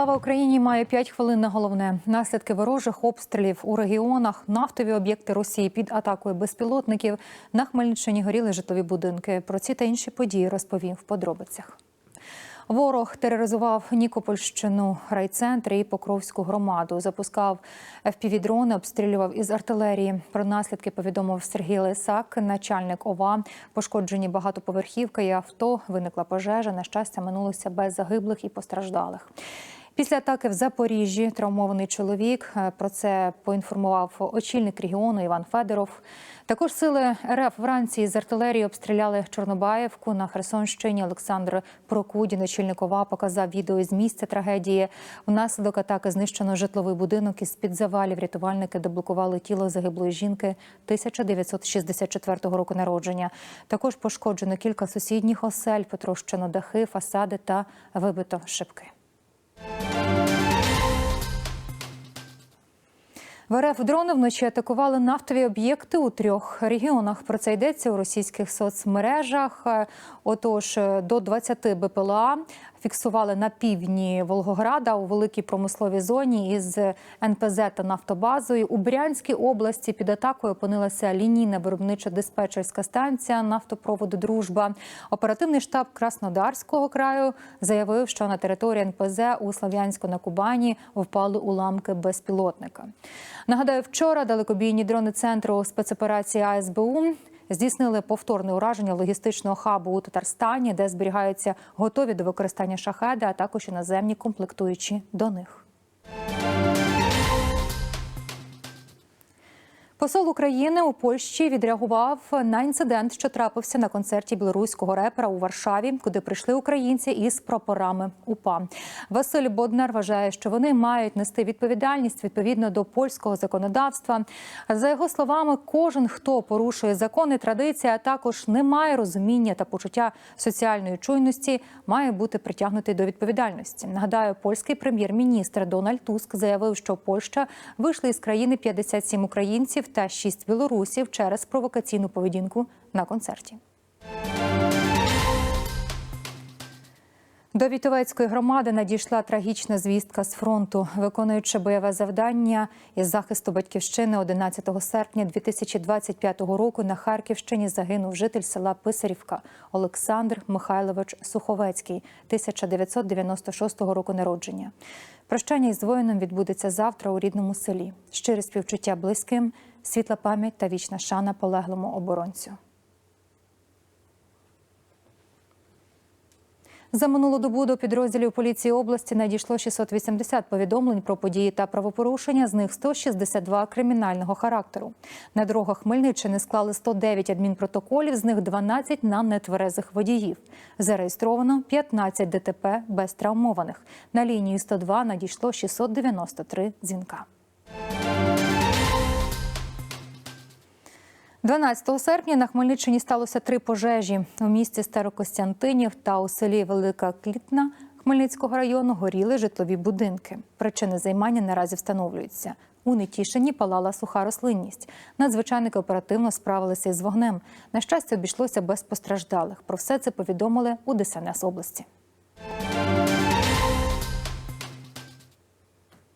Слава Україні має 5 хвилин на головне. Наслідки ворожих обстрілів у регіонах, нафтові об'єкти Росії під атакою безпілотників. На Хмельниччині горіли житлові будинки. Про ці та інші події розповім в подробицях. Ворог тероризував Нікопольщину, райцентр і Покровську громаду. Запускав FPV-дрони, обстрілював із артилерії. Про наслідки повідомив Сергій Лисак, начальник ОВА. Пошкоджені багатоповерхівка і авто. Виникла пожежа. На щастя, минулося без загиблих і постраждалих. Після атаки в Запоріжжі травмований чоловік. Е, Про це поінформував очільник регіону Іван Федоров. Також сили РФ вранці з артилерії обстріляли Чорнобаївку на Херсонщині. Олександр Прокудін, очільник ОВА, показав відео із місця трагедії. Внаслідок атаки знищено житловий будинок із під завалів. Рятувальники деблокували тіло загиблої жінки 1964 року народження. Також пошкоджено кілька сусідніх осель, потрощено дахи, фасади та вибито шибки. Bye. В РФ дрони вночі атакували нафтові об'єкти у трьох регіонах. Про це йдеться у російських соцмережах. Е, Отож, до 20 БПЛА фіксували на півдні Волгограда у великій промисловій зоні із НПЗ та нафтобазою. У Брянській області під атакою опинилася лінійна виробнича диспетчерська станція нафтопроводу Дружба. Оперативний штаб Краснодарського краю заявив, що на території НПЗ у Слов'янську на Кубані впали уламки безпілотника. Нагадаю, вчора далекобійні дрони центру спецоперації АСБУ здійснили повторне ураження логістичного хабу у Татарстані, де зберігаються готові до використання шахеди, а також іноземні комплектуючі до них. Посол України у Польщі відреагував на інцидент, що трапився на концерті білоруського репера у Варшаві, куди прийшли українці із прапорами УПА. Василь Боднар вважає, що вони мають нести відповідальність відповідно до польського законодавства. За його словами, кожен, хто порушує закони, традиції, а також не має розуміння та почуття соціальної чуйності, має бути притягнутий до відповідальності. Нагадаю, польський прем'єр-міністр Дональд Туск заявив, що Польща вийшла із країни 57 українців та шість білорусів через провокаційну поведінку на концерті. До Вітовецької громади надійшла трагічна звістка з фронту, виконуючи бойове завдання із захисту батьківщини 11 серпня 2025 року на Харківщині загинув житель села Писарівка Олександр Михайлович Суховецький, 1996 року народження. Прощання із воїном відбудеться завтра у рідному селі. Щире співчуття близьким, світла пам'ять та вічна шана полеглому оборонцю. За минулу добу до підрозділів поліції області надійшло 680 повідомлень про події та правопорушення. З них 162 кримінального характеру. На дорогах Хмельниччини склали 109 адмінпротоколів, з них 12 на нетверезих водіїв. Зареєстровано 15 ДТП без травмованих. На лінію 102 надійшло 693 дзвінка. 12 серпня на Хмельниччині сталося три пожежі. У місті Старокостянтинів та у селі Велика Клітна Хмельницького району горіли житлові будинки. Причини займання наразі встановлюються. У Нетішині палала суха рослинність. Надзвичайники оперативно справилися із вогнем. На щастя, обійшлося без постраждалих. Про все це повідомили у ДСНС області.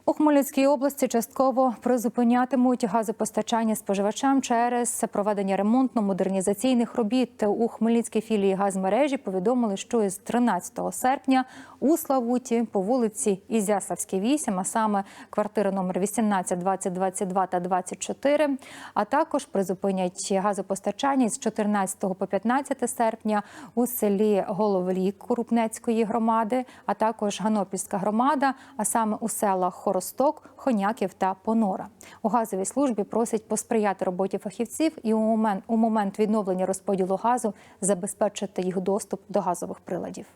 У Хмельницькій області частково призупинятимуть газопостачання споживачам через проведення ремонтно-модернізаційних робіт. У Хмельницькій філії газмережі повідомили, що із 13 серпня у Славуті по вулиці Ізяславській 8, а саме квартири номер 18, 20, 22 та 24, а також призупинять газопостачання з 14 по 15 серпня у селі Головлік Крупнецької громади, а також Ганопільська громада, а саме у селах Хоросток, Хоняків та Понора. У газовій службі просять посприяти роботі фахівців і у момент, у момент відновлення розподілу газу забезпечити їх доступ до газових приладів.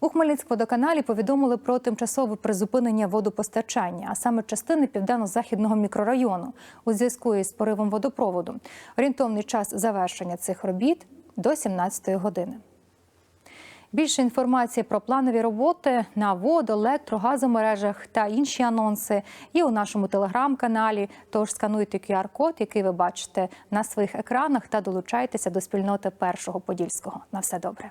У Хмельницькводоканалі повідомили про тимчасове призупинення водопостачання, а саме частини південно-західного мікрорайону у зв'язку із поривом водопроводу. Орієнтовний час завершення цих робіт до 17 години. Більше інформації про планові роботи на водо, електро, газомережах та інші анонси є у нашому телеграм-каналі. Тож скануйте QR-код, який ви бачите на своїх екранах, та долучайтеся до спільноти першого подільського. На все добре.